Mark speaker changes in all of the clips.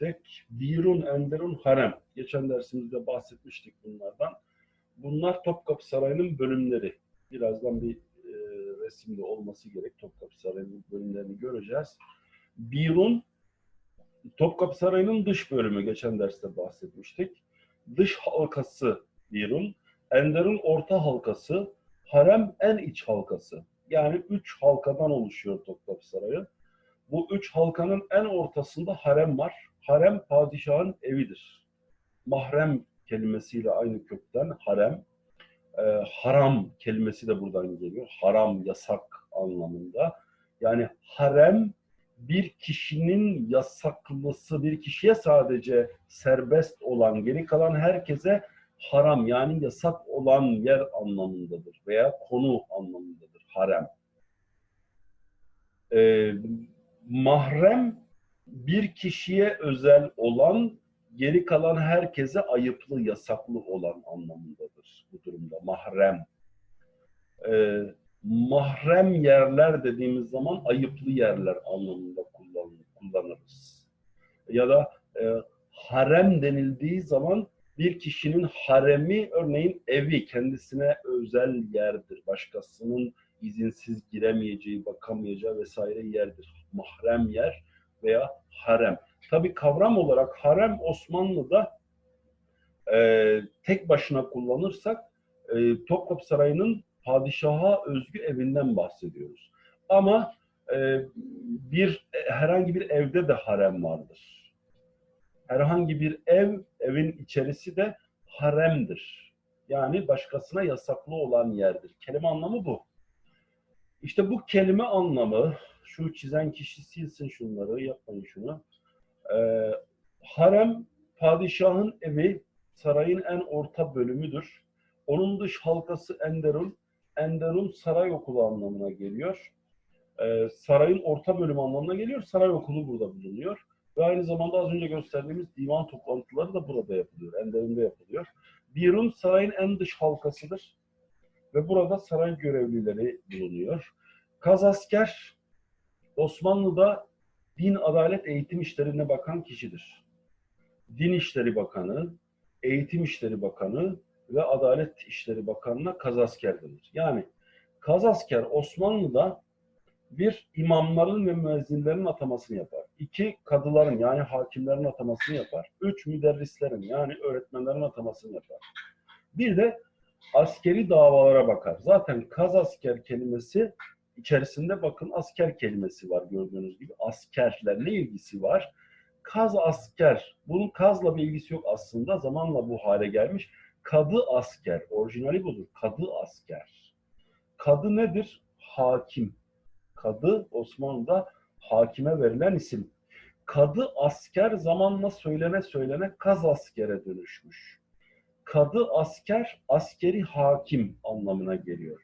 Speaker 1: bahsettik. Birun, Enderun, Harem. Geçen dersimizde bahsetmiştik bunlardan. Bunlar Topkapı Sarayı'nın bölümleri. Birazdan bir e, resimde olması gerek. Topkapı Sarayı'nın bölümlerini göreceğiz. Birun, Topkapı Sarayı'nın dış bölümü. Geçen derste bahsetmiştik. Dış halkası Birun. Enderun orta halkası. Harem en iç halkası. Yani üç halkadan oluşuyor Topkapı Sarayı. Bu üç halkanın en ortasında harem var. Harem padişahın evidir. Mahrem kelimesiyle aynı kökten harem. Ee, haram kelimesi de buradan geliyor. Haram, yasak anlamında. Yani harem bir kişinin yasaklısı, bir kişiye sadece serbest olan, geri kalan herkese haram yani yasak olan yer anlamındadır veya konu anlamındadır harem. Ee, mahrem bir kişiye özel olan, geri kalan herkese ayıplı, yasaklı olan anlamındadır bu durumda. Mahrem. Ee, mahrem yerler dediğimiz zaman ayıplı yerler anlamında kullan, kullanırız. Ya da e, harem denildiği zaman bir kişinin haremi örneğin evi kendisine özel yerdir. Başkasının izinsiz giremeyeceği, bakamayacağı vesaire yerdir. Mahrem yer veya harem. Tabi kavram olarak harem Osmanlı'da e, tek başına kullanırsak e, Topkapı Sarayı'nın padişaha özgü evinden bahsediyoruz. Ama e, bir herhangi bir evde de harem vardır. Herhangi bir ev, evin içerisi de haremdir. Yani başkasına yasaklı olan yerdir. Kelime anlamı bu. İşte bu kelime anlamı, şu çizen kişi silsin şunları, yapmayın şunu. Ee, harem, padişahın evi, sarayın en orta bölümüdür. Onun dış halkası Enderun, Enderun saray okulu anlamına geliyor. Ee, sarayın orta bölümü anlamına geliyor, saray okulu burada bulunuyor. Ve aynı zamanda az önce gösterdiğimiz divan toplantıları da burada yapılıyor, Enderun'da yapılıyor. Birun sarayın en dış halkasıdır ve burada saray görevlileri bulunuyor. Kazasker Osmanlı'da din, adalet, eğitim işlerine bakan kişidir. Din İşleri Bakanı, Eğitim İşleri Bakanı ve Adalet İşleri Bakanı'na kazasker denir. Yani kazasker Osmanlı'da bir imamların ve müezzinlerin atamasını yapar. İki kadıların yani hakimlerin atamasını yapar. Üç müderrislerin yani öğretmenlerin atamasını yapar. Bir de askeri davalara bakar. Zaten kaz asker kelimesi içerisinde bakın asker kelimesi var gördüğünüz gibi. Askerler ne ilgisi var? Kaz asker. Bunun kazla bir ilgisi yok aslında. Zamanla bu hale gelmiş. Kadı asker. Orijinali budur. Kadı asker. Kadı nedir? Hakim. Kadı Osmanlı'da hakime verilen isim. Kadı asker zamanla söylene söylene kaz askere dönüşmüş kadı asker, askeri hakim anlamına geliyor.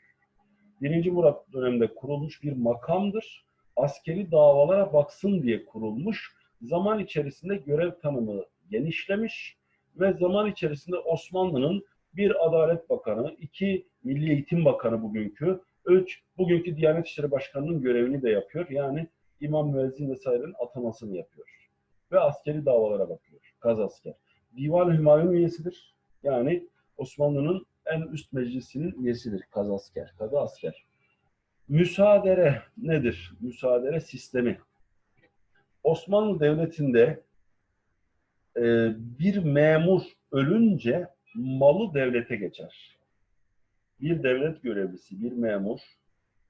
Speaker 1: Birinci Murat döneminde kurulmuş bir makamdır. Askeri davalara baksın diye kurulmuş. Zaman içerisinde görev tanımı genişlemiş ve zaman içerisinde Osmanlı'nın bir Adalet Bakanı, iki Milli Eğitim Bakanı bugünkü, üç bugünkü Diyanet İşleri Başkanı'nın görevini de yapıyor. Yani imam müezzin vesairenin atamasını yapıyor. Ve askeri davalara bakıyor. Kaz asker. Divan-ı Hümayun üyesidir. Yani Osmanlı'nın en üst meclisinin üyesidir kaz asker, kadı asker. Müsaadere nedir? Müsaadere sistemi. Osmanlı Devleti'nde e, bir memur ölünce malı devlete geçer. Bir devlet görevlisi, bir memur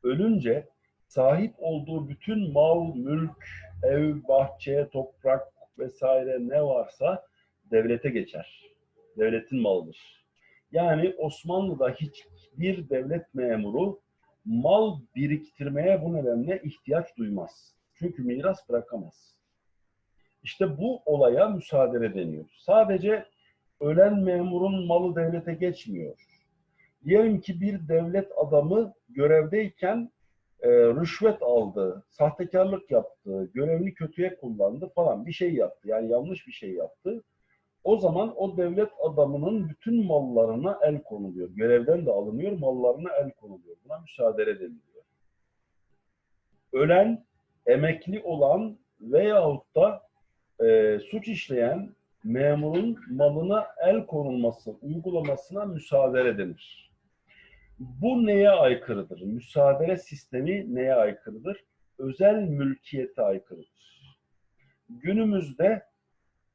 Speaker 1: ölünce sahip olduğu bütün mal, mülk, ev, bahçe, toprak vesaire ne varsa devlete geçer devletin malıdır. Yani Osmanlı'da hiçbir devlet memuru mal biriktirmeye bu nedenle ihtiyaç duymaz. Çünkü miras bırakamaz. İşte bu olaya müsaade deniyor. Sadece ölen memurun malı devlete geçmiyor. Diyelim ki bir devlet adamı görevdeyken e, rüşvet aldı, sahtekarlık yaptı, görevini kötüye kullandı falan bir şey yaptı. Yani yanlış bir şey yaptı o zaman o devlet adamının bütün mallarına el konuluyor. Görevden de alınıyor, mallarına el konuluyor. Buna müsaade ediliyor. Ölen, emekli olan veyahut da e, suç işleyen memurun malına el konulması uygulamasına müsaade denir. Bu neye aykırıdır? Müsaade sistemi neye aykırıdır? Özel mülkiyete aykırıdır. Günümüzde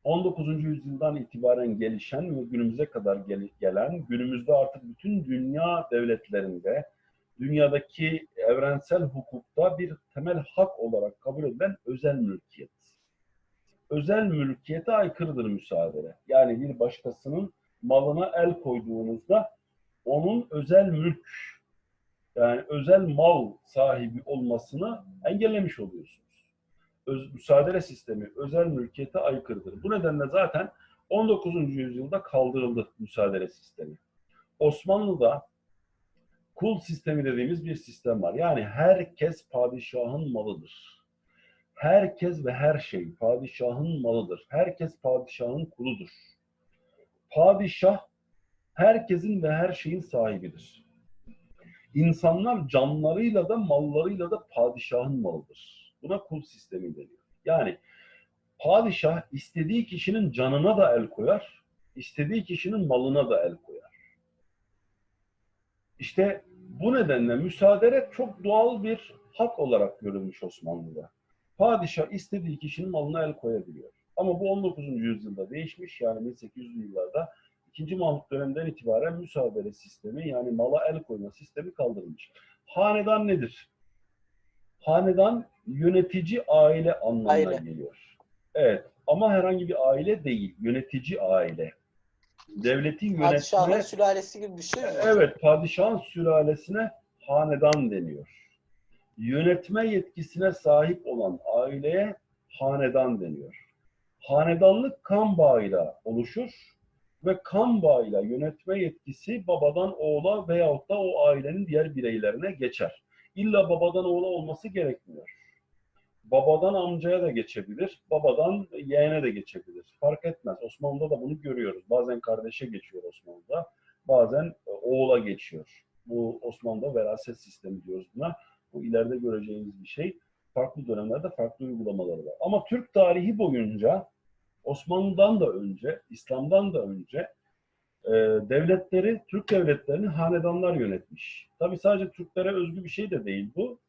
Speaker 1: 19. yüzyıldan itibaren gelişen ve günümüze kadar gel- gelen, günümüzde artık bütün dünya devletlerinde, dünyadaki evrensel hukukta bir temel hak olarak kabul edilen özel mülkiyet. Özel mülkiyete aykırıdır müsaade. Yani bir başkasının malına el koyduğunuzda onun özel mülk, yani özel mal sahibi olmasını engellemiş oluyorsunuz öz, müsaade sistemi özel mülkiyete aykırıdır. Bu nedenle zaten 19. yüzyılda kaldırıldı müsaade sistemi. Osmanlı'da kul sistemi dediğimiz bir sistem var. Yani herkes padişahın malıdır. Herkes ve her şey padişahın malıdır. Herkes padişahın kuludur. Padişah herkesin ve her şeyin sahibidir. İnsanlar canlarıyla da mallarıyla da padişahın malıdır. Buna kul sistemi deniyor. Yani padişah istediği kişinin canına da el koyar, istediği kişinin malına da el koyar. İşte bu nedenle müsaade çok doğal bir hak olarak görülmüş Osmanlı'da. Padişah istediği kişinin malına el koyabiliyor. Ama bu 19. yüzyılda değişmiş. Yani 1800'lü yıllarda 2. Mahmut döneminden itibaren müsaade sistemi yani mala el koyma sistemi kaldırılmış. Hanedan nedir? Hanedan yönetici aile anlamına
Speaker 2: Aile.
Speaker 1: geliyor. Evet ama herhangi bir aile değil. Yönetici aile. Devletin
Speaker 2: Padişahın
Speaker 1: yönetme...
Speaker 2: sülalesi gibi bir şey mi?
Speaker 1: Evet, padişahın sülalesine hanedan deniyor. Yönetme yetkisine sahip olan aileye hanedan deniyor. Hanedanlık kan bağıyla oluşur ve kan bağıyla yönetme yetkisi babadan oğula veyahut da o ailenin diğer bireylerine geçer. İlla babadan oğula olması gerekmiyor. Babadan amcaya da geçebilir, babadan yeğene de geçebilir. Fark etmez. Osmanlı'da da bunu görüyoruz. Bazen kardeşe geçiyor Osmanlı'da, bazen e, oğula geçiyor. Bu Osmanlı'da veraset sistemi diyoruz buna. Bu ileride göreceğimiz bir şey. Farklı dönemlerde farklı uygulamaları var. Ama Türk tarihi boyunca Osmanlı'dan da önce, İslam'dan da önce e, devletleri, Türk devletlerini hanedanlar yönetmiş. Tabi sadece Türklere özgü bir şey de değil bu.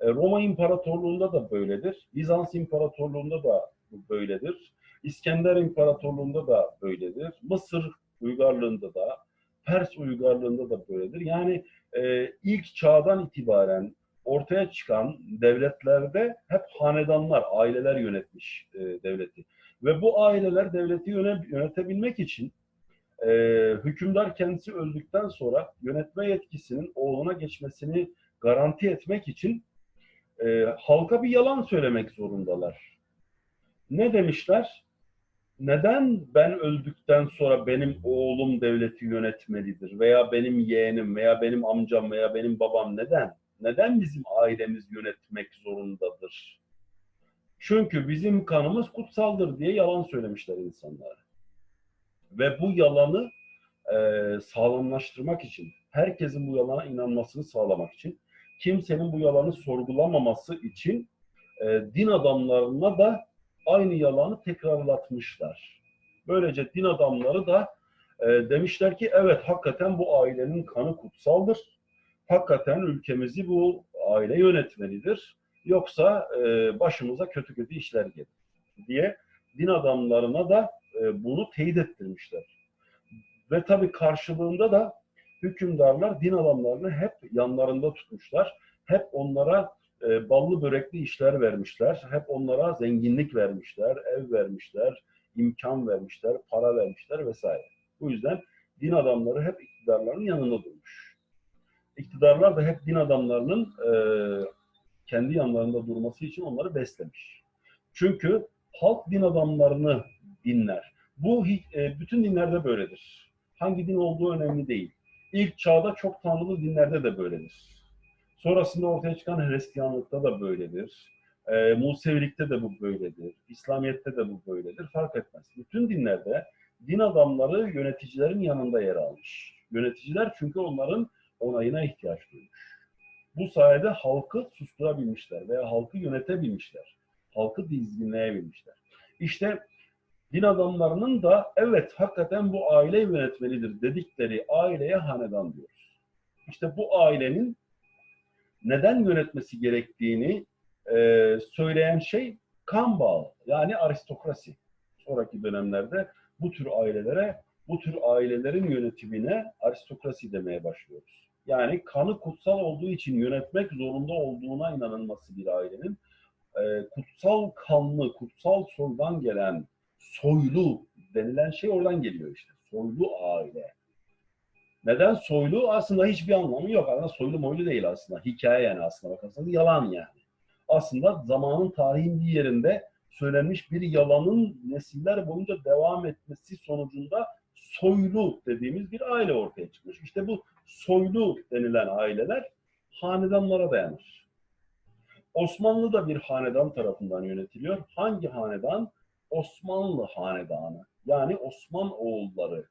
Speaker 1: E, Roma İmparatorluğu'nda da böyledir. Bizans İmparatorluğu'nda da böyledir. İskender İmparatorluğu'nda da böyledir. Mısır uygarlığında da, Pers uygarlığında da böyledir. Yani e, ilk çağdan itibaren ortaya çıkan devletlerde hep hanedanlar, aileler yönetmiş e, devleti. Ve bu aileler devleti yöne, yönetebilmek için e, hükümdar kendisi öldükten sonra yönetme yetkisinin oğluna geçmesini garanti etmek için e, halka bir yalan söylemek zorundalar. Ne demişler? Neden ben öldükten sonra benim oğlum devleti yönetmelidir? Veya benim yeğenim veya benim amcam veya benim babam neden? Neden bizim ailemiz yönetmek zorundadır? Çünkü bizim kanımız kutsaldır diye yalan söylemişler insanlara. Ve bu yalanı e, sağlamlaştırmak için, herkesin bu yalana inanmasını sağlamak için, kimsenin bu yalanı sorgulamaması için e, din adamlarına da aynı yalanı tekrarlatmışlar. Böylece din adamları da e, demişler ki evet hakikaten bu ailenin kanı kutsaldır. Hakikaten ülkemizi bu aile yönetmelidir. Yoksa e, başımıza kötü kötü işler gelir diye din adamlarına da e, bunu teyit ettirmişler. Ve tabii karşılığında da hükümdarlar din adamlarını hep yanlarında tutmuşlar. Hep onlara e, ballı börekli işler vermişler. Hep onlara zenginlik vermişler, ev vermişler, imkan vermişler, para vermişler vesaire. Bu yüzden din adamları hep iktidarların yanında durmuş. İktidarlar da hep din adamlarının e, kendi yanlarında durması için onları beslemiş. Çünkü halk din adamlarını dinler. Bu e, bütün dinlerde böyledir. Hangi din olduğu önemli değil. İlk çağda çok tanrılı dinlerde de böyledir. Sonrasında ortaya çıkan Hristiyanlıkta da böyledir. E, Musevilikte de bu böyledir. İslamiyet'te de bu böyledir. Fark etmez. Bütün dinlerde din adamları yöneticilerin yanında yer almış. Yöneticiler çünkü onların onayına ihtiyaç duymuş. Bu sayede halkı susturabilmişler veya halkı yönetebilmişler. Halkı dizginleyebilmişler. İşte din adamlarının da evet hakikaten bu aile yönetmelidir dedikleri aileye hanedan diyoruz. İşte bu ailenin neden yönetmesi gerektiğini e, söyleyen şey kan bağı yani aristokrasi. Sonraki dönemlerde bu tür ailelere, bu tür ailelerin yönetimine aristokrasi demeye başlıyoruz. Yani kanı kutsal olduğu için yönetmek zorunda olduğuna inanılması bir ailenin e, kutsal kanlı, kutsal soydan gelen soylu denilen şey oradan geliyor işte. Soylu aile. Neden soylu? Aslında hiçbir anlamı yok. Aslında soylu moylu değil aslında. Hikaye yani aslında bakarsanız yalan yani. Aslında zamanın tarihin bir yerinde söylenmiş bir yalanın nesiller boyunca devam etmesi sonucunda soylu dediğimiz bir aile ortaya çıkmış. İşte bu soylu denilen aileler hanedanlara dayanır. Osmanlı da bir hanedan tarafından yönetiliyor. Hangi hanedan? Osmanlı hanedanı. Yani Osman oğulları,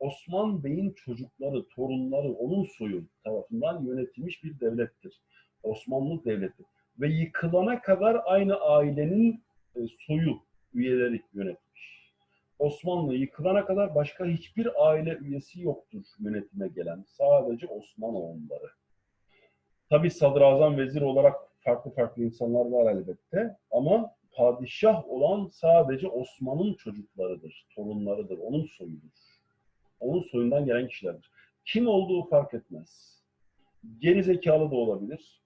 Speaker 1: Osman Bey'in çocukları, torunları, onun soyu tarafından yönetilmiş bir devlettir. Osmanlı Devleti. Ve yıkılana kadar aynı ailenin e, soyu, üyeleri yönetmiş. Osmanlı yıkılana kadar başka hiçbir aile üyesi yoktur yönetime gelen. Sadece Osman oğulları. Tabi sadrazam, vezir olarak farklı farklı insanlar var elbette. Ama padişah olan sadece Osman'ın çocuklarıdır, torunlarıdır, onun soyudur. Onun soyundan gelen kişilerdir. Kim olduğu fark etmez. Geri zekalı da olabilir.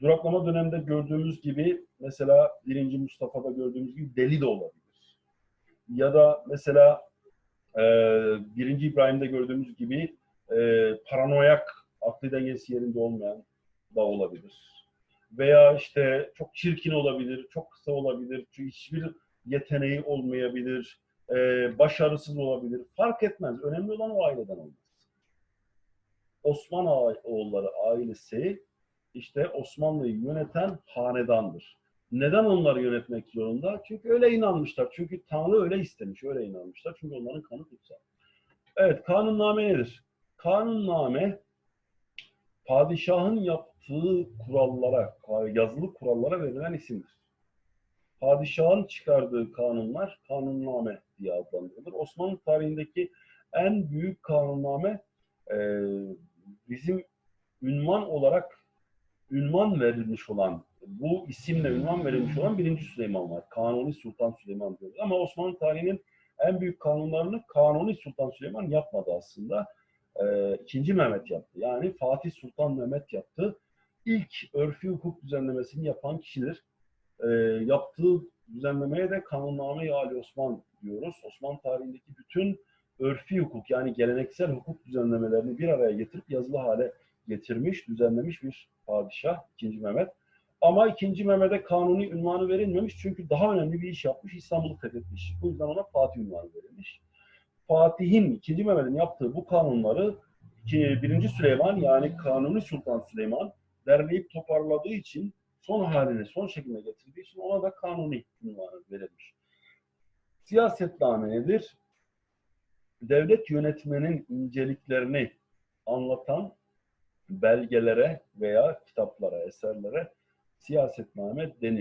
Speaker 1: Duraklama döneminde gördüğümüz gibi mesela 1. Mustafa'da gördüğümüz gibi deli de olabilir. Ya da mesela e, 1. İbrahim'de gördüğümüz gibi e, paranoyak, aklı dengesi yerinde olmayan da olabilir. Veya işte çok çirkin olabilir, çok kısa olabilir, çünkü hiçbir yeteneği olmayabilir, e, başarısız olabilir. Fark etmez. Önemli olan o aileden olması. Osman oğulları ailesi işte Osmanlı'yı yöneten hanedandır. Neden onları yönetmek zorunda? Çünkü öyle inanmışlar. Çünkü Tanrı öyle istemiş, öyle inanmışlar. Çünkü onların kanı kutsal. Evet, kanunname nedir? Kanunname padişahın yaptığı kurallara, yazılı kurallara verilen isimdir. Padişahın çıkardığı kanunlar kanunname diye adlandırılır. Osmanlı tarihindeki en büyük kanunname e, bizim ünvan olarak ünvan verilmiş olan, bu isimle ünvan verilmiş olan 1. Süleyman var. Kanuni Sultan Süleyman diyoruz. Ama Osmanlı tarihinin en büyük kanunlarını Kanuni Sultan Süleyman yapmadı aslında. Ee, ikinci Mehmet yaptı. Yani Fatih Sultan Mehmet yaptı. İlk örfi hukuk düzenlemesini yapan kişidir. Ee, yaptığı düzenlemeye de Kanunname-i Ali Osman diyoruz. Osmanlı tarihindeki bütün örfi hukuk yani geleneksel hukuk düzenlemelerini bir araya getirip yazılı hale getirmiş, düzenlemiş bir padişah 2. Mehmet. Ama 2. Mehmet'e kanuni ünvanı verilmemiş çünkü daha önemli bir iş yapmış, İstanbul'u fethetmiş. Bu yüzden ona Fatih ünvanı verilmiş. Fatih'in, 2. Mehmet'in yaptığı bu kanunları 1. Süleyman yani Kanuni Sultan Süleyman derleyip toparladığı için son haline, son şekline getirdiği için ona da kanuni ünvanı verilmiş. Siyasetname nedir? Devlet yönetmenin inceliklerini anlatan belgelere veya kitaplara, eserlere siyasetname denir.